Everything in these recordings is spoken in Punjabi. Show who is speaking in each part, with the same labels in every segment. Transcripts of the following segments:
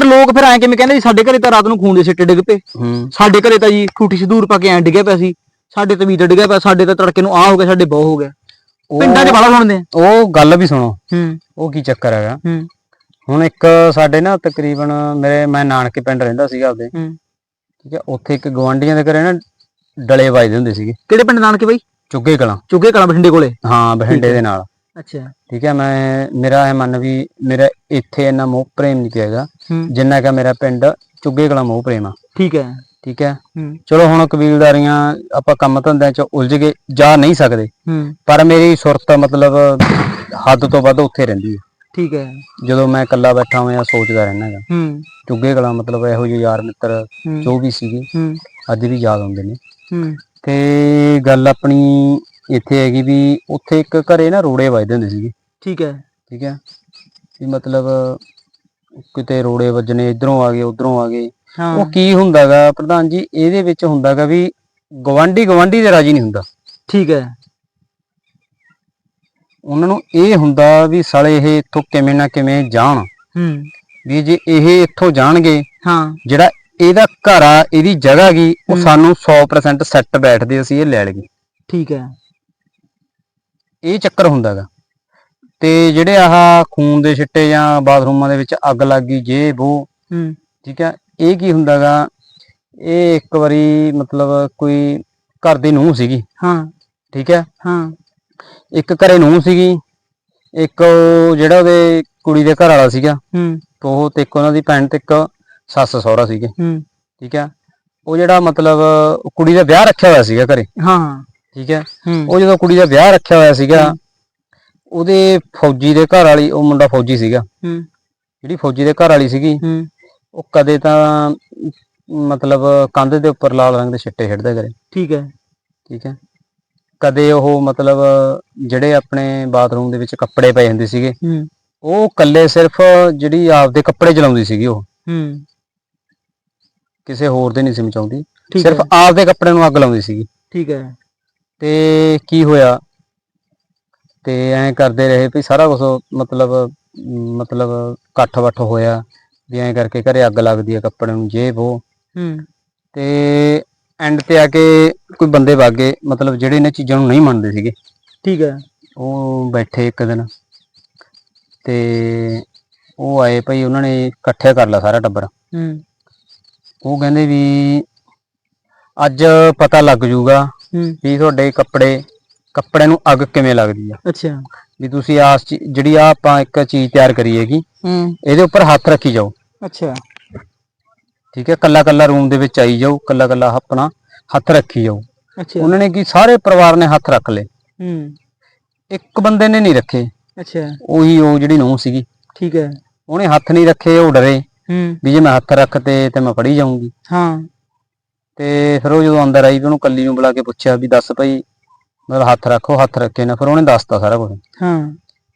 Speaker 1: ਫਿਰ ਲੋਕ ਫਿਰ ਐਂ ਕਿਵੇਂ ਕਹਿੰਦੇ ਜੀ ਸਾਡੇ ਘਰੇ ਤਾਂ ਰਾਤ ਨੂੰ ਖੂਨ ਦੇ ਸਿੱਟੇ ਡਿੱਗ ਪਏ।
Speaker 2: ਹੂੰ।
Speaker 1: ਸਾਡੇ ਘਰੇ ਤਾਂ ਜੀ ਠੂਠੀ ਸਿਧੂਰ ਪਾ ਕੇ ਐਂ ਡਿੱਗਿਆ ਪਿਆ ਸੀ। ਸਾਡੇ ਤੇ ਵੀ ਤਾਂ ਡਿੱਗਿਆ ਪਿਆ ਸਾਡੇ ਤਾਂ ਤੜਕੇ ਨੂੰ ਆ ਹੋ ਗਿਆ ਸਾਡੇ ਬਹੁ ਹੋ ਗਿਆ। ਪਿੰਡਾਂ 'ਚ ਬੜਾ ਸੁਣਦੇ ਆ।
Speaker 2: ਉਹ ਗੱਲ ਵੀ ਸੁਣੋ।
Speaker 1: ਹੂੰ।
Speaker 2: ਉਹ ਕੀ ਚੱਕਰ ਹੈਗਾ?
Speaker 1: ਹੂੰ।
Speaker 2: ਹੁਣ ਇੱਕ ਸਾਡੇ ਨਾ ਤਕਰੀਬਨ ਮੇਰੇ ਮੈਂ ਨਾਨਕੇ ਪਿੰਡ ਰਹਿੰਦਾ ਸੀਗਾ ਆਪਦੇ।
Speaker 1: ਹੂੰ।
Speaker 2: ਠੀਕ ਹੈ ਉੱਥੇ ਇੱਕ ਗਵਾਂਢੀਆਂ ਦੇ ਘਰੇ ਨਾ ਡਲੇ ਵੱਜਦੇ ਹੁੰਦੇ ਸੀਗੇ।
Speaker 1: ਕਿਹੜੇ ਪਿੰਡ ਨਾਨਕੇ ਬਾਈ?
Speaker 2: ਚੁੱਗੇ ਕਲਾਂ।
Speaker 1: ਚੁੱਗੇ ਕਲਾਂ ਬਠਿੰਡੇ ਕੋਲੇ?
Speaker 2: ਹਾਂ ਬਠਿੰਡੇ ਦੇ ਨਾਲ।
Speaker 1: ਅੱਛਾ।
Speaker 2: ਠੀਕ ਹੈ ਮੈਂ ਮੇਰਾ ਇਹ ਮੰਨ ਵੀ ਮੇਰਾ ਇੱਥੇ ਇੰਨਾ ਮੋਹ ਪ੍ਰੇਮ ਨਹੀਂ ਪਿਆਗਾ
Speaker 1: ਹੂੰ।
Speaker 2: ਜਿੰਨਾ ਕਿ ਮੇਰਾ ਪਿੰਡ ਚੁੱਗੇ ਕਲਾਂ ਮੋਹ ਪ੍ਰੇਮ ਆ।
Speaker 1: ਠੀਕ ਹੈ।
Speaker 2: ਠੀਕ ਹੈ।
Speaker 1: ਹੂੰ।
Speaker 2: ਚਲੋ ਹੁਣ ਕਬੀਲਦਾਰੀਆਂ ਆਪਾਂ ਕੰਮ ਧੰਦਿਆਂ 'ਚ ਉਲਝ ਕੇ ਜਾ ਨਹੀਂ ਸਕਦੇ।
Speaker 1: ਹੂੰ।
Speaker 2: ਪਰ ਮੇਰੀ ਸੁਰਤ ਮਤਲਬ ਹੱਦ ਤੋਂ ਵੱਧ ਉੱਥੇ ਰਹਿੰਦੀ ਹੈ।
Speaker 1: ਠੀਕ ਹੈ।
Speaker 2: ਜਦੋਂ ਮੈਂ ਇਕੱਲਾ ਬੈਠਾ ਹੋਇਆ ਸੋਚਦਾ ਰਹਿਣਾ ਹੈਗਾ।
Speaker 1: ਹੂੰ।
Speaker 2: ਚੁੱਗੇ ਕਲਾਂ ਮਤਲਬ ਇਹੋ ਜਿਹੇ ਯਾਰ ਮਿੱਤਰ
Speaker 1: ਹੂੰ।
Speaker 2: ਜੋ ਵੀ ਸੀਗੇ
Speaker 1: ਹੂੰ।
Speaker 2: ਅੱਜ ਵੀ ਯਾਦ ਆਉਂਦੇ ਨੇ।
Speaker 1: ਹੂੰ।
Speaker 2: ਤੇ ਗੱਲ ਆਪਣੀ ਇੱਥੇ ਹੈਗੀ ਵੀ ਉੱਥੇ ਇੱਕ ਘਰੇ ਨਾ ਰੋੜੇ ਵੱਜਦੇ ਹੁੰਦੇ ਸੀਗੇ।
Speaker 1: ਠੀਕ ਹੈ।
Speaker 2: ਠੀਕ ਹੈ। ਵੀ ਮਤਲਬ ਕਿਤੇ ਰੋੜੇ ਵੱਜਣੇ ਇਧਰੋਂ ਆ ਗਏ ਉਧਰੋਂ ਆ ਗਏ।
Speaker 1: ਹਾਂ।
Speaker 2: ਉਹ ਕੀ ਹੁੰਦਾਗਾ ਪ੍ਰਧਾਨ ਜੀ ਇਹਦੇ ਵਿੱਚ ਹੁੰਦਾਗਾ ਵੀ ਗਵਾਂਢੀ ਗਵਾਂਢੀ ਦੇ ਰਾਜੀ ਨਹੀਂ ਹੁੰਦਾ।
Speaker 1: ਠੀਕ ਹੈ।
Speaker 2: ਉਹਨਾਂ ਨੂੰ ਇਹ ਹੁੰਦਾ ਵੀ ਸਾਲੇ ਇਹ ਇੱਥੋਂ ਕਿਵੇਂ ਨਾ ਕਿਵੇਂ ਜਾਣ।
Speaker 1: ਹੂੰ।
Speaker 2: ਵੀ ਜੇ ਇਹ ਇੱਥੋਂ ਜਾਣਗੇ
Speaker 1: ਹਾਂ।
Speaker 2: ਜਿਹੜਾ ਇਹਦਾ ਘਰ ਆ ਇਹਦੀ ਜਗ੍ਹਾ ਗੀ ਉਹ। ਸਾਨੂੰ 100% ਸੈੱਟ ਬੈਠਦੇ ਅਸੀਂ ਇਹ ਲੈ ਲਈਏ।
Speaker 1: ਠੀਕ ਹੈ।
Speaker 2: ਇਹ ਚੱਕਰ ਹੁੰਦਾਗਾ ਤੇ ਜਿਹੜੇ ਆਹ ਖੂਨ ਦੇ ਛਿੱਟੇ ਜਾਂ ਬਾਥਰੂਮਾਂ ਦੇ ਵਿੱਚ ਅੱਗ ਲੱਗ ਗਈ ਜੇ ਉਹ
Speaker 1: ਹੂੰ।
Speaker 2: ਠੀਕ ਹੈ ਇਹ ਕੀ ਹੁੰਦਾਗਾ ਇਹ ਇੱਕ ਵਾਰੀ ਮਤਲਬ ਕੋਈ ਘਰ ਦੀ ਨੂੰਹ ਸੀਗੀ
Speaker 1: ਹਾਂ।
Speaker 2: ਠੀਕ ਹੈ
Speaker 1: ਹਾਂ।
Speaker 2: ਇੱਕ ਘਰੇ ਨੂੰਹ ਸੀਗੀ ਇੱਕ ਉਹ ਜਿਹੜਾ ਉਹਦੇ ਕੁੜੀ ਦੇ ਘਰ ਵਾਲਾ ਸੀਗਾ
Speaker 1: ਹੂੰ।
Speaker 2: ਉਹ ਤੇ ਇੱਕ ਉਹਨਾਂ ਦੀ ਭੈਣ ਤੇ ਇੱਕ ਸੱਸ ਸਹੁਰਾ ਸੀਗੇ
Speaker 1: ਹੂੰ।
Speaker 2: ਠੀਕ ਹੈ ਉਹ ਜਿਹੜਾ ਮਤਲਬ ਉਹ ਕੁੜੀ ਦਾ ਵਿਆਹ ਰੱਖਿਆ ਹੋਇਆ ਸੀਗਾ ਘਰੇ
Speaker 1: ਹਾਂ।
Speaker 2: ਠੀਕ ਹੈ? ਉਹ ਜਦੋਂ ਕੁੜੀ ਦਾ ਵਿਆਹ ਰੱਖਿਆ ਹੋਇਆ ਸੀਗਾ ਉਹਦੇ ਫੌਜੀ ਦੇ ਘਰ ਵਾਲੀ ਉਹ ਮੁੰਡਾ ਫੌਜੀ ਸੀਗਾ। ਜਿਹੜੀ ਫੌਜੀ ਦੇ ਘਰ ਵਾਲੀ ਸੀਗੀ ਉਹ ਕਦੇ ਤਾਂ ਮਤਲਬ ਕੰਧ ਦੇ ਉੱਪਰ ਲਾਲ ਰੰਗ ਦੇ ਛਿੱਟੇ ਛੱਡਦਾ ਕਰੇ।
Speaker 1: ਠੀਕ ਹੈ।
Speaker 2: ਠੀਕ ਹੈ? ਕਦੇ ਉਹ ਮਤਲਬ ਜਿਹੜੇ ਆਪਣੇ ਬਾਥਰੂਮ ਦੇ ਵਿੱਚ ਕੱਪੜੇ ਪਏ ਹੁੰਦੇ ਸੀਗੇ ਉਹ ਕੱਲੇ ਸਿਰਫ ਜਿਹੜੀ ਆਪਦੇ ਕੱਪੜੇ ਚਲਾਉਂਦੀ ਸੀਗੀ ਉਹ।
Speaker 1: ਹੂੰ।
Speaker 2: ਕਿਸੇ ਹੋਰ ਦੇ ਨਹੀਂ ਸੀ ਮਚਾਉਂਦੀ। ਸਿਰਫ ਆਪਦੇ ਕੱਪੜੇ ਨੂੰ ਅੱਗ ਲਾਉਂਦੀ ਸੀਗੀ।
Speaker 1: ਠੀਕ ਹੈ।
Speaker 2: ਤੇ ਕੀ ਹੋਇਆ? ਤੇ ਐਂ ਕਰਦੇ ਰਹੇ ਵੀ ਸਾਰਾ ਕੁਝ ਮਤਲਬ ਮਤਲਬ ਇਕੱਠ ਵੱਠ ਹੋਇਆ ਵੀ ਐਂ ਕਰਕੇ ਘਰੇ ਅੱਗ ਲੱਗਦੀ ਹੈ ਕੱਪੜੇ ਨੂੰ ਜੇ ਉਹ।
Speaker 1: ਹੂੰ।
Speaker 2: ਤੇ ਐਂਡ ਤੇ ਆ ਕੇ ਕੋਈ ਬੰਦੇ ਵਾਗੇ ਮਤਲਬ ਜਿਹੜੇ ਇਹਨਾਂ ਚੀਜ਼ਾਂ ਨੂੰ ਨਹੀਂ ਮੰਨਦੇ ਸੀਗੇ।
Speaker 1: ਠੀਕ ਹੈ।
Speaker 2: ਉਹ ਬੈਠੇ ਇੱਕ ਦਿਨ। ਤੇ ਉਹ ਆਏ ਭਈ ਉਹਨਾਂ ਨੇ ਇਕੱਠੇ ਕਰ ਲਿਆ ਸਾਰਾ ਟੱਬਰ।
Speaker 1: ਹੂੰ।
Speaker 2: ਉਹ ਕਹਿੰਦੇ ਵੀ ਅੱਜ ਪਤਾ ਲੱਗ ਜੂਗਾ
Speaker 1: ਹੂੰ।
Speaker 2: ਵੀ ਤੁਹਾਡੇ ਕੱਪੜੇ ਕੱਪੜੇ ਨੂੰ ਅੱਗ ਕਿਵੇਂ ਲੱਗਦੀ ਆ?
Speaker 1: ਅੱਛਾ।
Speaker 2: ਵੀ ਤੁਸੀਂ ਆਸ ਚੀ- ਜਿਹੜੀ ਆ ਆਪਾਂ ਇੱਕ ਚੀਜ਼ ਤਿਆਰ ਕਰੀ ਹੈਗੀ
Speaker 1: ਹੂੰ।
Speaker 2: ਇਹਦੇ ਉੱਪਰ ਹੱਥ ਰੱਖੀ ਜਾਓ।
Speaker 1: ਅੱਛਾ।
Speaker 2: ਠੀਕ ਹੈ ਕੱਲਾ ਕੱਲਾ ਰੂਮ ਦੇ ਵਿੱਚ ਆਈ ਜਾਓ ਕੱਲਾ ਕੱਲਾ ਆਪਣਾ ਹੱਥ ਰੱਖੀ ਜਾਓ।
Speaker 1: ਅੱਛਾ।
Speaker 2: ਉਹਨਾਂ ਨੇ ਕੀ ਸਾਰੇ ਪਰਿਵਾਰ ਨੇ ਹੱਥ ਰੱਖ ਲਏ।
Speaker 1: ਹੂੰ।
Speaker 2: ਇੱਕ ਬੰਦੇ ਨੇ ਨਹੀਂ ਰੱਖੇ।
Speaker 1: ਅੱਛਾ।
Speaker 2: ਉਹੀ ਉਹ ਜਿਹੜੀ ਨੂੰਹ ਸੀਗੀ।
Speaker 1: ਠੀਕ ਹੈ।
Speaker 2: ਉਹਨੇ ਹੱਥ ਨਹੀਂ ਰੱਖੇ ਉਹ ਡਰੇ।
Speaker 1: ਹੂੰ।
Speaker 2: ਵੀ ਜੇ ਮੈਂ ਹੱਥ ਰੱਖਤੇ ਤੇ ਮੈਂ ਫੜੀ ਜਾਊਂਗੀ।
Speaker 1: ਹਾਂ।
Speaker 2: ਤੇ ਫਿਰ ਉਹ ਜਦੋਂ ਅੰਦਰ ਆਈ ਵੀ ਉਹਨੂੰ ਕੱਲੀ ਨੂੰ ਬੁਲਾ ਕੇ ਪੁੱਛਿਆ ਵੀ ਦੱਸ ਭਾਈ ਮਤਲਬ ਹੱਥ ਰੱਖੋ ਹੱਥ ਰੱਖੇ ਨਾ ਫਿਰ ਉਹਨੇ ਦੱਸਤਾ ਸਾਰਾ ਕੁਝ
Speaker 1: ਹਾਂ।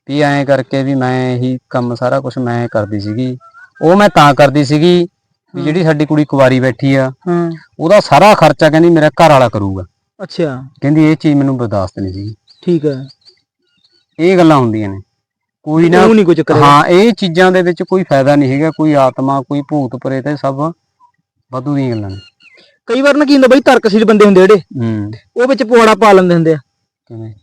Speaker 2: ਵੀ ਐਂ ਕਰਕੇ ਵੀ ਮੈਂ ਇਹੀ ਕੰਮ ਸਾਰਾ ਕੁਝ ਮੈਂ ਕਰਦੀ ਸੀਗੀ। ਉਹ ਮੈਂ ਤਾਂ ਕਰਦੀ ਸੀਗੀ ਵੀ ਜਿਹੜੀ ਸਾਡੀ ਕੁੜੀ ਕੁਵਾਰੀ ਬੈਠੀ ਆ
Speaker 1: ਹਾਂ।
Speaker 2: ਉਹਦਾ ਸਾਰਾ ਖਰਚਾ ਕਹਿੰਦੀ ਮੇਰਾ ਘਰ ਵਾਲਾ ਕਰੂਗਾ।
Speaker 1: ਅੱਛਾ।
Speaker 2: ਕਹਿੰਦੀ ਇਹ ਚੀਜ਼ ਮੈਨੂੰ ਬਰਦਾਸ਼ਤ ਨਹੀਂ ਸੀ
Speaker 1: ਠੀਕ ਹੈ।
Speaker 2: ਇਹ ਗੱਲਾਂ ਹੁੰਦੀਆਂ ਨੇ। ਕੋਈ ਨਾ
Speaker 1: ਉਹ ਨਹੀਂ ਚੱਕਰ ਹੈਗਾ।
Speaker 2: ਹਾਂ ਇਹ ਚੀਜ਼ਾਂ ਦੇ ਵਿੱਚ ਕੋਈ ਫਾਇਦਾ ਨਹੀਂ ਹੈਗਾ ਕੋਈ ਆਤਮਾ ਕੋਈ ਭੂਤ ਪ੍ਰੇਤ ਇਹ ਸਭ ਵਾਧੂ ਦੀਆਂ ਗੱਲਾਂ ਨੇ।
Speaker 1: ਕਈ ਵਾਰ ਨਾ ਕੀ ਹੁੰਦਾ ਬਈ ਤਰਕਸ਼ੀਲ ਬੰਦੇ ਹੁੰਦੇ ਜਿਹੜੇ।
Speaker 2: ਹੂੰ।
Speaker 1: ਉਹ ਵਿੱਚ ਪਵਾੜਾ ਪਾ ਲੈਂਦੇ ਹੁੰਦੇ ਆ।
Speaker 2: ਕਿਵੇਂ?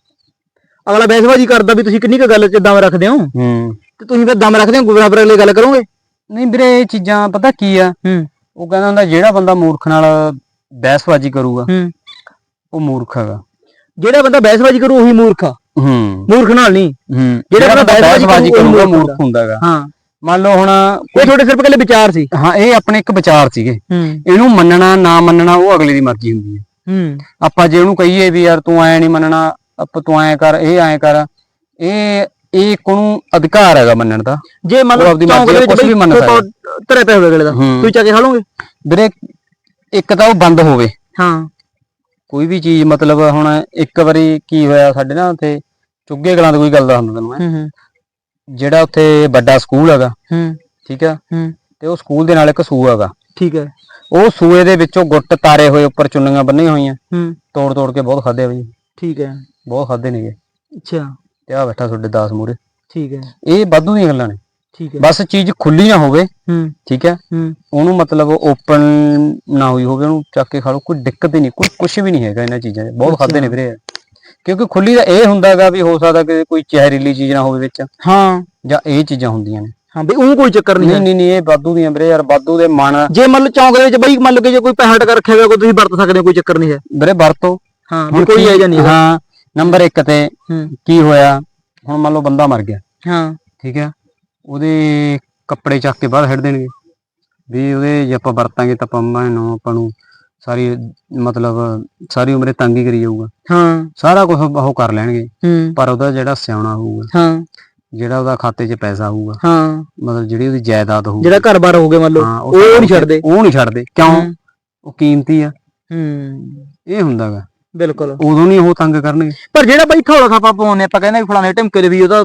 Speaker 1: ਅਗਲਾ ਬਹਿਸਬਾਜੀ ਕਰਦਾ ਵੀ ਤੁਸੀਂ ਕਿੰਨੀ ਕੁ ਗੱਲ ਚ ਦਮ ਰੱਖਦੇ ਹੋ?
Speaker 2: ਹੂੰ।
Speaker 1: ਤੇ ਤੁਸੀਂ ਫਿਰ ਦਮ ਰੱਖਦੇ ਹੋ ਬਰਾਬਰ ਵਾਲੀ ਗੱਲ ਕਰੋਗੇ?
Speaker 2: ਨਹੀਂ ਵੀਰੇ ਇਹ ਚੀਜ਼ਾਂ ਪਤਾ ਕੀ ਆ?
Speaker 1: ਹੂੰ।
Speaker 2: ਉਹ ਕਹਿੰਦਾ ਹੁੰਦਾ ਜਿਹੜਾ ਬੰਦਾ ਮੂਰਖ ਨਾਲ ਬਹਿਸਬਾਜ਼ੀ ਕਰੂਗਾ
Speaker 1: ਹੂੰ।
Speaker 2: ਉਹ ਮੂਰਖ ਹੈਗਾ।
Speaker 1: ਜਿਹੜਾ ਬੰਦਾ ਬਹਿਸਬਾਜੀ ਕਰੂ ਉਹੀ ਮੂਰਖ ਆ।
Speaker 2: ਹੂੰ।
Speaker 1: ਮੂਰਖ ਨਾਲ ਨਹੀਂ।
Speaker 2: ਹੂੰ।
Speaker 1: ਜਿਹੜਾ ਬੰਦਾ ਬਹਿਸਬਾਜ਼ੀ
Speaker 2: ਕਰੂਗਾ
Speaker 1: ਮੂਰਖ
Speaker 2: ਮੂਰਖ ਹੁੰਦਾ ਹੈਗਾ।
Speaker 1: ਹਾਂ।
Speaker 2: ਮੰਨ ਲਓ ਹੁਣ
Speaker 1: ਇਹ ਤੁਹਾਡੇ ਸਿਰਫ ਇਕੱਲੇ ਵਿਚਾਰ ਸੀ?
Speaker 2: ਹਾਂ ਇਹ ਆਪਣੇ ਇੱਕ ਵਿਚਾਰ ਸੀਗੇ। ਇਹਨੂੰ ਮੰਨਣਾ ਨਾ ਮੰਨਣਾ ਉਹ ਅਗਲੇ ਦੀ ਮਰਜ਼ੀ ਹੁੰਦੀ ਹੈ।
Speaker 1: ਹੂੰ।
Speaker 2: ਆਪਾਂ ਜੇ ਉਹਨੂੰ ਕਹੀਏ ਵੀ ਯਾਰ ਤੂੰ ਐ ਨਹੀਂ ਮੰਨਣਾ ਆਪਾਂ ਤੂੰ ਐ ਕਰ ਇਹ ਐ ਕਰ ਇਹ ਇਹ ਕੋਨੂੰ ਅਧਿਕਾਰ ਹੈਗਾ ਮੰਨਣ ਦਾ।
Speaker 1: ਜੇ ਮੰਨ ਲਓ ਚੌਂਕ ਦੇ ਵਿੱਚ
Speaker 2: ਵੀ ਮੰਨ
Speaker 1: ਕੋਈ ਤਰੇ ਪਏ ਹੋਵੇ ਅਗਲੇ ਦਾ। ਤੁਸੀਂ ਚੱਕ ਖਾ
Speaker 2: ਵੀਰੇ ਇੱਕ ਤਾਂ ਉਹ ਬੰਦ ਹੋਵੇ।
Speaker 1: ਹਾਂ।
Speaker 2: ਕੋਈ ਵੀ ਚੀਜ਼ ਮਤਲਬ ਹੁਣ ਇੱਕ ਵਾਰੀ ਕੀ ਹੋਇਆ ਸਾਡੇ ਨਾਲ ਉੱਥੇ ਚੁੱਗੇ ਕਲਾਂ ਦੀ ਕੋਈ ਗੱਲ ਦਾ ਹੁੰਦਾ ਤੈਨੂੰ ਮੈਂ।
Speaker 1: ਹੂੰ ਹੂੰ।
Speaker 2: ਜਿਹੜਾ ਉੱਥੇ ਵੱਡਾ ਸਕੂਲ ਹੈਗਾ
Speaker 1: ਹੂੰ।
Speaker 2: ਠੀਕ ਆ
Speaker 1: ਹੂੰ।
Speaker 2: ਤੇ ਉਹ ਸਕੂਲ ਦੇ ਨਾਲ ਇੱਕ ਸੂਆ ਹੈਗਾ।
Speaker 1: ਠੀਕ ਹੈ।
Speaker 2: ਉਹ ਸੂਏ ਦੇ ਵਿੱਚੋਂ ਗੁੱਟ ਤਾਰੇ ਹੋਏ ਉੱਪਰ ਚੁੰਨੀਆਂ ਬੰਨੀਆਂ ਹੋਈਆਂ।
Speaker 1: ਹੂੰ।
Speaker 2: ਤੋੜ ਤੋੜ ਕੇ ਬਹੁਤ ਖਾਦੇ ਬਈ।
Speaker 1: ਠੀਕ ਹੈ।
Speaker 2: ਬਹੁਤ ਖਾਦੇ ਨੇਗੇ
Speaker 1: ਅੱਛਾ।
Speaker 2: ਤੇ ਆ ਬੈਠਾ ਤੁਹਾਡੇ ਦਾਸ ਮੂਰੇ
Speaker 1: ਠੀਕ ਹੈ।
Speaker 2: ਇਹ ਵਾਧੂ ਦੀਆਂ ਗੱਲਾਂ ਨੇ।
Speaker 1: ਠੀਕ ਹੈ।
Speaker 2: ਬਸ ਚੀਜ਼ ਖੁੱਲੀ ਨਾ ਹੋਵੇ।
Speaker 1: ਹੂੰ।
Speaker 2: ਠੀਕ ਹੈ?
Speaker 1: ਹੂੰ।
Speaker 2: ਉਹਨੂੰ ਮਤਲਬ ਓਪਨ ਨਾ ਹੋਈ ਹੋਵੇ ਉਹਨੂੰ ਚੱਕ ਕੇ ਖਾ ਲਓ। ਕੋਈ ਦਿੱਕਤ ਹੀ ਨਹੀਂ ਕੋਈ ਕੁਝ ਵੀ ਨਹੀਂ ਹੈਗਾ ਇਹਨਾਂ ਚੀਜ਼ਾਂ 'ਚ। ਬਹੁਤ ਖਾਦੇ ਨੇ ਵੀਰੇ। ਕਿਉਂਕਿ ਖੁੱਲੀ ਦਾ ਇਹ ਹੁੰਦਾਗਾ ਵੀ ਹੋ ਸਕਦਾ ਕਿ ਕੋਈ ਜ਼ਹਿਰੀਲੀ ਚੀਜ਼ ਨਾ ਹੋਵੇ ਵਿੱਚ।
Speaker 1: ਹਾਂ।
Speaker 2: ਜਾਂ ਇਹ ਚੀਜ਼ਾਂ ਹੁੰਦੀਆਂ ਨੇ।
Speaker 1: ਹਾਂ ਬਈ ਉਹ ਕੋਈ ਚੱਕਰ ਨਹੀਂ
Speaker 2: ਨਹੀਂ
Speaker 1: ਹੈ
Speaker 2: ਨਹੀਂ ਨਹੀਂ ਇਹ ਵਾਧੂ ਦੀਆਂ ਵੀਰੇ ਯਾਰ ਵਾਧੂ ਦੇ ਮਨ।
Speaker 1: ਜੇ ਮੰਨ ਲਓ ਚੌਂਕ ਦੇ ਵਿੱਚ ਬਈ ਮੰਨ ਲਓ ਕਿ ਜੇ ਕੋਈ ਪੈਸਾ ਟਕਾ ਰੱਖਿਆ ਹੋਇਆ ਕੋਈ ਤੁਸੀਂ ਵਰਤ ਸਕਦੇ ਹੋ ਕੋਈ ਚੱਕਰ ਨਹੀਂ ਹੈ।
Speaker 2: ਵੀਰੇ ਵਰਤੋ।
Speaker 1: ਹਾਂ ਵੀ ਕੋਈ
Speaker 2: ਕੀ-
Speaker 1: ਹੈ ਜਾਂ ਨਹੀਂ ਹੈਗਾ।
Speaker 2: ਹਾਂ ਨੰਬਰ 1 ਤੇ
Speaker 1: ਹੂੰ।
Speaker 2: ਕੀ ਹੋਇਆ? ਹੁਣ ਮੰਨ ਲਓ ਬੰਦਾ ਮਰ ਗਿਆ।
Speaker 1: ਹਾਂ।
Speaker 2: ਠੀਕ ਹੈ? ਉਹਦੇ ਕੱਪੜੇ ਚੱਕ ਕੇ ਬਾਹਰ ਛੱਡ ਦੇਣਗੇ। ਵੀ ਉਹਦੇ ਜੇ ਆਪਾਂ ਵਰਤਾਂਗੇ ਤਾਂ ਪੰਮਾ ਨੂੰ ਆਪਾਂ ਨੂੰ ਸਾਰੀ ਮਤਲਬ ਸਾਰੀ ਉਮਰੇ ਤੰਗ ਹੀ ਕਰੀ ਜਾਊਗਾ।
Speaker 1: ਹਾਂ।
Speaker 2: ਸਾਰਾ ਕੁਝ ਉਹ ਕਰ ਲੈਣਗੇ।
Speaker 1: ਹੂੰ।
Speaker 2: ਪਰ ਉਹਦਾ ਜਿਹੜਾ ਸਿਆਉਣਾ ਹੋਊਗਾ
Speaker 1: ਹਾਂ।
Speaker 2: ਜਿਹੜਾ ਉਹਦਾ ਖਾਤੇ 'ਚ ਪੈਸਾ ਹੋਊਗਾ
Speaker 1: ਹਾਂ।
Speaker 2: ਮਤਲਬ ਜਿਹੜੀ ਉਹਦੀ ਜਾਇਦਾਦ ਹੋਊਗੀ।
Speaker 1: ਜਿਹੜਾ ਘਰ-ਬਾਰ ਹੋ ਗਿਆ ਮੰਨ ਲਓ ਉਹ ਨਹੀਂ ਛੱਡਦੇ।
Speaker 2: ਉਹ ਨਹੀਂ ਛੱਡਦੇ। ਕਿਉਂ। ਉਹ ਕੀਮਤੀ ਆ।
Speaker 1: ਹੂੰ।
Speaker 2: ਇਹ ਹੁੰਦਾਗਾ।
Speaker 1: ਬਿਲਕੁਲ।
Speaker 2: ਉਦੋਂ ਨਹੀਂ ਉਹ ਤੰਗ ਕਰਨਗੇ।
Speaker 1: ਪਰ ਜਿਹੜਾ ਬਈ ਥੌਲਾ ਥਾਪਾ ਪਾਉਂਦੇ ਆਪਾਂ ਕਹਿੰਦੇ ਫਲਾਣੇ ਢਮਕੇ ਦੇ ਵੀ ਉਹਦਾ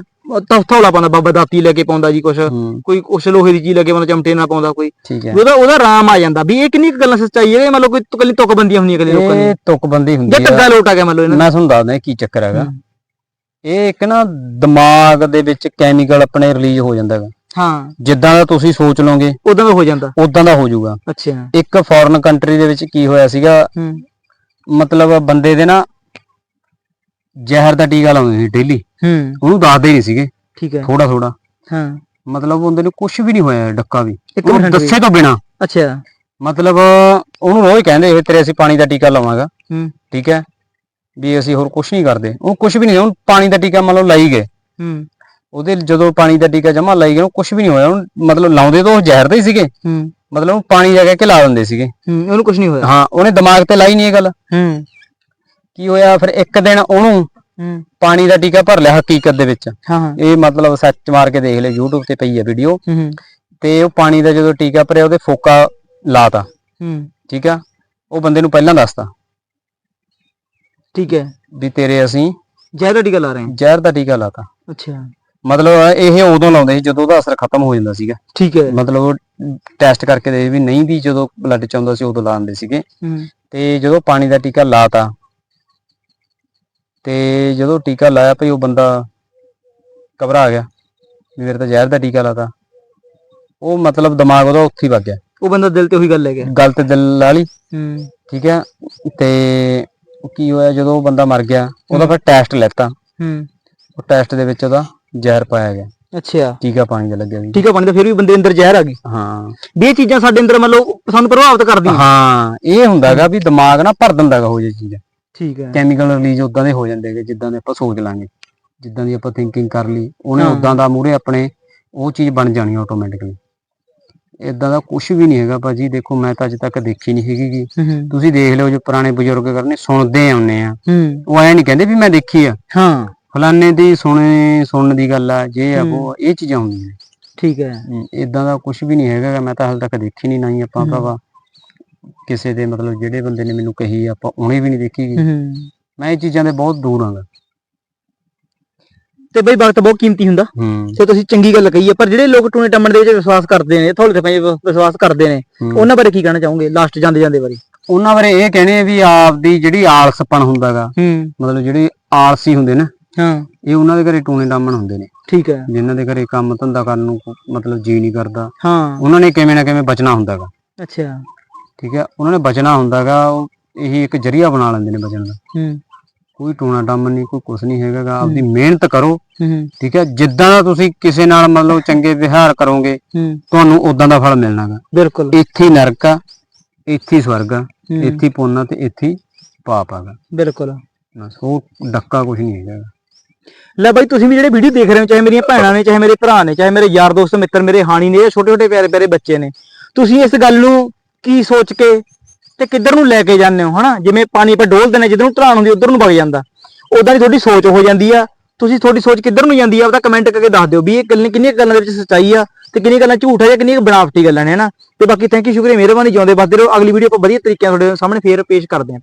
Speaker 1: ਥੌਲਾ ਪਾਉਂਦਾ ਬਾਬਾ ਦਾਤੀ ਲੈ ਕੇ ਪਾਉਂਦਾ ਜੀ ਕੁਛ।
Speaker 2: ਹੂੰ।
Speaker 1: ਕੋਈ ਉਸ ਲੋਹੇ ਦੀ ਚੀਜ਼ ਲੈ ਕੇ ਪਾਉਂਦਾ ਚਮਟੇ ਨਾਲ ਪਾਉਂਦਾ ਕੋਈ।
Speaker 2: ਹੈ।
Speaker 1: ਉਹਦਾ ਉਹਦਾ ਆਰਾਮ ਆ ਜਾਂਦਾ ਵੀ ਇਹ ਕਿੰਨੀ ਗੱਲਾਂ ਸੱਚਾਈ ਹੈ ਲਓ ਕੋਈ ਕੱਲੀ ਤੁਕਬੰਦੀਆਂ ਹੁੰਦੀਆਂ ਕਦੇ ਲੋਕਾਂ ਦੀ।
Speaker 2: ਇਹ ਤੁਕਬੰਦੀ
Speaker 1: ਜਾਂ
Speaker 2: ਹੁੰਦੀ ਆ
Speaker 1: ਟੱਗਾ ਲੋਟ ਆ ਗਿਆ ਮੰਨ ਲਓ ਇਹਨਾਂ
Speaker 2: ਮੈਂ ਤੁਹਾਨੂੰ ਦੱਸਦਾ ਕੀ ਚੱਕਰ ਹੈਗਾ।
Speaker 1: ਹੂੰ।
Speaker 2: ਇਹ ਇੱਕ ਨਾ ਦਿਮਾਗ ਦੇ ਵਿੱਚ ਕੈਮੀਕਲ ਆਪਣੇ ਰਿਲੀਜ਼ ਹੋ ਜਾਂਦਾ ਹੈਗਾ।
Speaker 1: ਹਾਂ।
Speaker 2: ਜਿੱਦਾਂ ਦਾ ਤੁਸੀਂ ਸੋਚ ਲਓਗੇ
Speaker 1: ਉਦਾਂ ਦਾ ਹੋ ਜਾਂਦਾ।
Speaker 2: ਉਦਾਂ ਦਾ ਹੋ ਜਾਊਗਾ।
Speaker 1: ਅੱਛਾ।
Speaker 2: ਇੱਕ ਫੋਰਨ ਕੰਟਰੀ ਦੇ ਵਿੱਚ ਕੀ ਹੋਇਆ ਸੀਗਾ
Speaker 1: ਹੂੰ।
Speaker 2: ਮਤਲਬ ਬੰਦੇ ਦੇ ਨਾ ਜ਼ਹਿਰ ਦਾ ਟੀਕਾ ਲਾਉਂਦੇ ਸੀ ਡੇਲੀ
Speaker 1: ਹੂੰ।
Speaker 2: ਉਹਨੂੰ ਦੱਸਦੇ ਨਹੀਂ ਸੀਗੇ।
Speaker 1: ਠੀਕ ਹੈ।
Speaker 2: ਥੋੜਾ ਥੋੜਾ
Speaker 1: ਹਾਂ।
Speaker 2: ਮਤਲਬ ਉਹਦੇ ਨੂੰ ਕੁਝ ਵੀ ਨਹੀਂ ਹੋਇਆ ਡੱਕਾ ਵੀ।
Speaker 1: ਇੱਕ
Speaker 2: ਉਹਨੂੰ
Speaker 1: percent ਵੀ।
Speaker 2: ਦੱਸੇ ਤੋਂ ਬਿਨਾ।
Speaker 1: ਅੱਛਾ।
Speaker 2: ਮਤਲਬ ਉਹਨੂੰ ਰੋਜ਼ ਕਹਿੰਦੇ ਇਹ ਤੇਰੇ ਅਸੀਂ ਪਾਣੀ ਦਾ ਟੀਕਾ ਲਾਵਾਂਗਾ।
Speaker 1: ਹੂੰ।
Speaker 2: ਠੀਕ ਹੈ। ਵੀ ਅਸੀਂ ਹੋਰ ਕੁਝ ਨਹੀਂ ਕਰਦੇ। ਉਹ ਕੁਝ ਵੀ ਨਹੀਂ ਉਹਨੂੰ ਪਾਣੀ ਦਾ ਟੀਕਾ ਮੰਨ ਲਓ ਲਾਈ ਗਏ।
Speaker 1: ਹੂੰ।
Speaker 2: ਉਹਦੇ ਜਦੋਂ ਪਾਣੀ ਦਾ ਟੀਕਾ ਜਮਾ ਲਾਈ ਗਏ ਉਹ ਕੁਝ ਵੀ ਨਹੀਂ ਹੋਇਆ। ਉਹਨੂੰ ਮਤਲਬ ਲਾਉਂਦੇ ਤਾਂ ਉਹ ਜ਼ਹਿਰ ਦੇ ਹੀ ਸੀਗੇ।
Speaker 1: ਹੂੰ।
Speaker 2: ਮਤਲਬ ਉਹ ਪਾਣੀ ਜਾ ਕੇ ਲਾ ਦਿੰਦੇ ਸੀਗੇ।
Speaker 1: ਹੂੰ ਉਹਨੂੰ ਕੁਝ ਨਹੀਂ ਹੋਇਆ।
Speaker 2: ਹਾਂ ਉਹਨੇ ਦਿਮਾਗ ਤੇ ਲਾਈ ਨਹੀਂ ਇਹ ਗੱਲ।
Speaker 1: ਹੂੰ।
Speaker 2: ਕੀ ਹੋਇਆ? ਫਿਰ ਇੱਕ ਦਿਨ ਉਹਨੂੰ
Speaker 1: ਹੂੰ।
Speaker 2: ਪਾਣੀ ਦਾ ਟੀਕਾ ਭਰ ਲਿਆ ਹਕੀਕਤ ਦੇ ਵਿੱਚ।
Speaker 1: ਹਾਂ
Speaker 2: ਇਹ ਮਤਲਬ ਸੱਚ ਮਾਰ ਕੇ ਦੇਖ ਲਿਓ YouTube ਤੇ ਪਈ ਹੈ ਵੀਡੀਓ
Speaker 1: ਹੂੰ
Speaker 2: ਤੇ ਉਹ ਪਾਣੀ ਦਾ ਜਦੋਂ ਟੀਕਾ ਭਰਿਆ ਉਹਦੇ ਫੋਕਾ ਲਾਤਾ।
Speaker 1: ਹੂੰ।
Speaker 2: ਠੀਕ ਆ? ਉਹ ਬੰਦੇ ਨੂੰ ਪਹਿਲਾਂ ਦੱਸਤਾ
Speaker 1: ਠੀਕ ਹੈ।
Speaker 2: ਵੀ ਤੇਰੇ ਅਸੀਂ
Speaker 1: ਜ਼ਹਿਰ ਦਾ ਟੀਕਾ ਲਾ ਰਹੇ ਹਾਂ?
Speaker 2: ਜ਼ਹਿਰ ਦਾ ਟੀਕਾ ਲਾਤਾ।
Speaker 1: ਅੱਛਾ।
Speaker 2: ਮਤਲਬ ਇਹ ਉਦੋਂ ਲਾਉਂਦੇ ਸੀ ਜਦੋਂ ਉਹਦਾ ਅਸਰ ਖਤਮ ਹੋ ਜਾਂਦਾ ਸੀਗਾ।
Speaker 1: ਠੀਕ ਹੈ।
Speaker 2: ਮਤਲਬ ਉਹ ਟੈਸਟ ਕਰਕੇ ਦੇ ਵੀ ਨਹੀਂ ਵੀ ਜਦੋਂ ਬਲੱਡ ਚ ਆਉਂਦਾ ਸੀ ਉਦੋਂ ਲਾਉਂਦੇ ਸੀਗੇ। ਤੇ ਜਦੋਂ ਪਾਣੀ ਦਾ ਟੀਕਾ ਲਾਤਾ ਤੇ ਜਦੋਂ ਟੀਕਾ ਲਾਇਆ ਭਈ ਉਹ ਬੰਦਾ ਘਬਰਾ ਗਿਆ ਵੀ ਮੇਰੇ ਤਾਂ ਜ਼ਹਿਰ ਦਾ ਟੀਕਾ ਲਾਤਾ ਉਹ ਮਤਲਬ ਦਿਮਾਗ ਉਹਦਾ ਉੱਥੇ ਹੀ ਵੱਗ ਗਿਆ।
Speaker 1: ਉਹ ਬੰਦਾ ਦਿਲ ਤੇ ਉਹੀ ਗੱਲ ਲੈ ਗਿਆ
Speaker 2: ਗੱਲ ਤੇ ਦਿਲ ਲਾ ਲਈ।
Speaker 1: ਹੂੰ।
Speaker 2: ਠੀਕ ਹੈ ਤੇ ਉਹ ਕੀ ਹੋਇਆ ਜਦੋਂ ਉਹ ਬੰਦਾ ਮਰ ਗਿਆ ਉਹਦਾ ਫਿਰ ਟੈਸਟ ਲੈਤਾ।
Speaker 1: ਹੂੰ।
Speaker 2: ਉਹ ਟੈਸਟ ਦੇ ਵਿੱਚ ਉਹਦਾ ਜ਼ਹਿਰ ਪਾਇਆ ਗਿਆ।
Speaker 1: ਅੱਛਾ।
Speaker 2: ਟੀਕਾ ਪਾਣੀ ਦਾ ਲੱਗਿਆ
Speaker 1: ਠੀਕ ਹੈ ਪਾਣੀ ਦਾ ਫਿਰ ਵੀ ਬੰਦੇ ਅੰਦਰ ਜ਼ਹਿਰ ਆ ਗਈ।
Speaker 2: ਹਾਂ।
Speaker 1: ਵੀ ਇਹ ਚੀਜ਼ਾਂ ਸਾਡੇ ਅੰਦਰ ਮੰਨ ਲਓ ਸਾਨੂੰ ਪ੍ਰਭਾਵਿਤ ਕਰਦੀਆਂ।
Speaker 2: ਹਾਂ ਇਹ ਹੁੰਦਾਗਾ ਵੀ ਦਿਮਾਗ ਨਾ ਭਰ ਦਿੰਦਾਗਾ ਉਹ ਜਿਹੀ ਚੀਜ਼।
Speaker 1: ਠੀਕ ਹੈ।
Speaker 2: ਕੈਮੀਕਲ ਰਿਲੀਜ਼ ਉਦਾਂ ਦੇ ਹੋ ਜਾਂਦੇ ਹੈਗੇ ਜਿੱਦਾਂ ਦੇ ਆਪਾਂ ਸੋਚ ਲਾਂਗੇ। ਜਿੱਦਾਂ ਦੀ ਆਪਾਂ ਥਿੰਕਿੰਗ ਕਰ ਲਈ ਉਹਨੇ। ਉਦਾਂ ਦਾ ਮੂਹਰੇ ਆਪਣੇ ਉਹ ਚੀਜ਼ ਬਣ ਜਾਣੀ ਆਟੋਮੈਟਿਕਲੀ ਇਦਾਂ ਦਾ ਕੁਝ ਵੀ ਨਹੀਂ ਹੈਗਾ ਭਾਜੀ ਦੇਖੋ ਮੈਂ ਤਾਂ ਅੱਜ ਤੱਕ ਦੇਖੀ ਨਹੀਂ ਹੈਗੀ ਤੁਸੀਂ ਦੇਖ ਲਿਓ ਜੋ ਪੁਰਾਣੇ ਬਜ਼ੁਰਗ ਕਰਨੇ ਸੁਣਦੇ ਆਉਨੇ ਆ। ਉਹ ਐ ਨਹੀਂ ਕਹਿੰਦੇ ਵੀ ਮੈਂ ਦੇਖੀ ਆ।
Speaker 1: ਹਾਂ।
Speaker 2: ਫਲਾਣੇ ਦੀ ਸੁਣੇ ਸੁਣਨ ਦੀ ਗੱਲ ਆ ਜੇ ਆ। ਉਹ ਇਹ ਚੀਜ਼ਾਂ ਹੁੰਦੀਆਂ
Speaker 1: ਠੀਕ ਹੈ।
Speaker 2: ਇਦਾਂ ਦਾ ਕੁਝ ਵੀ ਨਹੀਂ ਹੈਗਾ ਮੈਂ ਤਾਂ ਹਾਲੇ ਤੱਕ ਦੇਖੀ ਨਹੀਂ ਨਾ ਹੀ ਆਪਾਂ। ਭਰਾਵਾ। ਕਿਸੇ ਦੇ ਮਤਲਬ ਜਿਹੜੇ ਬੰਦੇ ਨੇ ਮੈਨੂੰ ਕਹੀ ਆਪਾਂ ਉਹਨੇ ਵੀ ਨਹੀਂ ਦੇਖੀ ਗੀ।
Speaker 1: ਹੂੰ।
Speaker 2: ਮੈਂ ਇਹ ਚੀਜ਼ਾਂ ਦੇ ਬਹੁਤ ਦੂਰ ਆਂਗਾ
Speaker 1: ਤੇ ਬਈ ਵਕਤ ਬਹੁਤ ਕੀਮਤੀ ਹੁੰਦਾ।
Speaker 2: ਹੂੰ।
Speaker 1: ਤੇ ਤੁਸੀਂ ਚੰਗੀ ਗੱਲ ਕਹੀ ਹੈ ਪਰ ਜਿਹੜੇ ਲੋਕ ਟੂਣੇ ਟੰਮਣ ਦੇ ਵਿੱਚ ਵਿਸ਼ਵਾਸ ਕਰਦੇ ਨੇ ਥੋੜੇ ਤੇ ਵਿਸ਼ਵਾਸ ਕਰਦੇ ਨੇ
Speaker 2: ਹੂੰ।
Speaker 1: ਉਹਨਾਂ ਬਾਰੇ ਕੀ ਕਹਿਣਾ ਚਾਹੋਗੇ ਲਾਸਟ ਜਾਂਦੇ ਜਾਂਦੇ ਬਾਰੇ?
Speaker 2: ਉਹਨਾਂ ਬਾਰੇ ਇਹ ਕਹਿੰਦੇ ਆ ਵੀ ਆਪਦੀ ਜਿਹੜੀ ਆਲਸਪਣ ਹੁੰਦਾਗਾ
Speaker 1: ਹੂੰ।
Speaker 2: ਮਤਲਬ ਜਿਹੜੇ ਆਲਸੀ ਹੁੰਦੇ ਨਾ
Speaker 1: ਹਾਂ।
Speaker 2: ਇਹ ਉਹਨਾਂ ਦੇ ਘਰੇ ਟੂਣੇ ਟਾਮਣ ਹੁੰਦੇ ਨੇ।
Speaker 1: ਠੀਕ ਹੈ।
Speaker 2: ਜਿਨ੍ਹਾਂ ਦੇ ਘਰੇ ਕੰਮ ਧੰਦਾ ਕਰਨ ਨੂੰ ਕੋ- ਮਤਲਬ ਜੀ ਨਹੀਂ ਕਰਦਾ।
Speaker 1: ਹਾਂ।
Speaker 2: ਉਹਨਾਂ ਨੇ ਕਿਵੇਂ ਨਾ ਕਿਵੇਂ ਬਚਣਾ ਹੁੰਦਾਗਾ
Speaker 1: ਅੱਛਾ।
Speaker 2: ਠੀਕ ਹੈ ਉਹਨਾਂ ਨੇ ਬਚਣਾ ਹੁੰਦਾਗਾ ਉਹ ਇਹੀ ਇੱਕ ਜਰੀਆ ਬਣਾ ਲੈਂਦੇ ਨੇ ਬਚਣ ਦਾ।
Speaker 1: ਹੂੰ।
Speaker 2: ਕੋਈ ਟੂਣਾ ਟਾਮਣ ਨਹੀਂ ਕੋਈ ਕੁਛ ਨਹੀਂ ਹੈਗਾ ਗਾ, ਆਪਦੀ ਮਿਹਨਤ ਕਰੋ
Speaker 1: ਹੂੰ
Speaker 2: ਠੀਕ ਹੈ ਜਿੱਦਾਂ ਦਾ ਤੁਸੀਂ ਕਿਸੇ ਨਾਲ ਮਤਲਬ ਚੰਗੇ ਵਿਹਾਰ ਕਰੋਗੇ ਤੁਹਾਨੂੰ ਉਦਾਂ ਦਾ ਫਲ ਮਿਲਣਾਗਾ
Speaker 1: ਬਿਲਕੁਲ।
Speaker 2: ਇੱਥੇ ਨਰਕ ਆ ਇੱਥੇ ਸਵਰਗ ਆ ਇੱਥੇ ਪੁੰਨ ਤੇ ਇੱਥੇ ਪਾਪ ਆਗਾ
Speaker 1: ਬਿਲਕੁਲ।
Speaker 2: ਬਸ ਉਹ ਡੱਕਾ ਕੁਝ ਨਹੀਂ ਹੈਗਾ
Speaker 1: ਲੈ ਬਾਈ ਤੁਸੀਂ ਵੀ ਜਿਹੜੇ ਵੀਡੀਓ ਦੇਖ ਰਹੇ ਹੋ ਚਾਹੇ ਮੇਰੀਆਂ ਭੈਣਾਂ ਨੇ ਚਾਹੇ ਮੇਰੇ ਭਰਾ ਨੇ ਚਾਹੇ ਮੇਰੇ ਯਾਰ ਦੋਸਤ ਮਿੱਤਰ ਮੇਰੇ ਹਾਣੀ ਨੇ ਇਹ ਛੋਟੇ ਛੋਟੇ ਪਿਆਰੇ ਪਿਆਰੇ ਬੱਚੇ ਨੇ ਤੁਸੀਂ ਇਸ ਗੱਲ ਨੂੰ ਕੀ ਸੋਚ ਕੇ ਤੇ ਕਿੱਧਰ ਨੂੰ ਲੈ ਕੇ ਜਾਂਦੇ ਹੋ, ਹਨਾ? ਜਿਵੇਂ ਪਾਣੀ ਆਪਾਂ ਡੋਲਦੇ ਨੇ ਜਿੱਧਰ ਨੂੰ ਢਲਾਣ ਹੁੰਦੀ ਉਧਰ ਨੂੰ ਵਗ ਜਾਂਦਾ। ਉਦਾਂ ਦੀ ਤੁਹਾਡੀ ਸੋਚ ਹੋ ਜਾਂਦੀ ਆ। ਤੁਸੀਂ ਤੁਹਾਡੀ ਸੋਚ ਕਿੱਧਰ ਨੂੰ ਜਾਂਦੀ ਆ ਉਹਦਾ ਕਮੈਂਟ ਕਰਕੇ ਦੱਸ ਦਿਓ ਵੀ ਇਹ ਗੱਲਾਂ ਕਿੰਨੀਆਂ ਗੱਲਾਂ ਦੇ ਵਿੱਚ ਸੱਚਾਈ ਆ ਤੇ ਕਿੰਨੀਆਂ ਗੱਲਾਂ ਝੂਠ ਆ ਜਾਂ ਕਿੰਨੀਆਂ ਕੁ ਬਣਾਵਟੀ ਗੱਲਾਂ ਨੇ, ਹਨਾ? ਤੇ ਬਾਕੀ ਥੈਂਕ ਯੂ ਸ਼ੁਕਰੀਆ, ਮਿਹਰਬਾਨੀ ਜਿਉਂਦੇ ਵੱਧਦੇ ਰਹੋ। ਅਗਲੀ ਵੀਡੀਓ ਆਪਾਂ ਵਧੀਆ ਤਰੀਕੇ ਨਾਲ ਤੁਹਾਡੇ ਸਾਹਮਣੇ ਫੇਰ ਪੇਸ਼ ਕਰਦੇ ਹਾਂ।